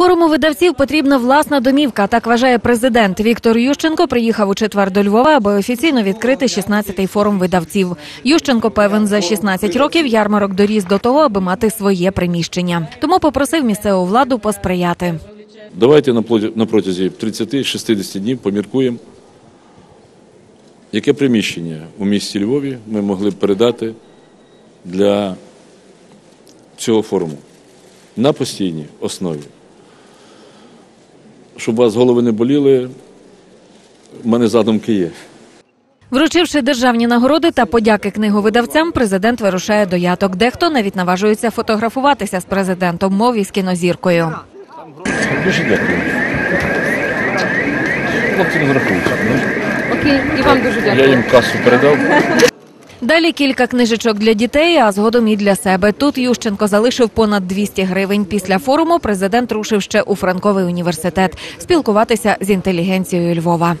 Форуму видавців потрібна власна домівка. Так вважає президент. Віктор Ющенко приїхав у четвер до Львова, аби офіційно відкрити 16-й форум видавців. Ющенко певен, за 16 років ярмарок доріс до того, аби мати своє приміщення. Тому попросив місцеву владу посприяти. Давайте на протязі 30-60 днів поміркуємо, яке приміщення у місті Львові ми могли б передати для цього форуму на постійній основі. Щоб у вас голови не боліли, в мене задумки є. Вручивши державні нагороди та подяки книговидавцям, президент вирушає до яток. Дехто навіть наважується фотографуватися з президентом, мов із кінозіркою. Дуже дякую. Хлопці розрахуються. Окей, і вам дуже дякую. Я їм касу передав. Далі кілька книжечок для дітей, а згодом і для себе. Тут Ющенко залишив понад 200 гривень. Після форуму президент рушив ще у Франковий університет спілкуватися з інтелігенцією Львова.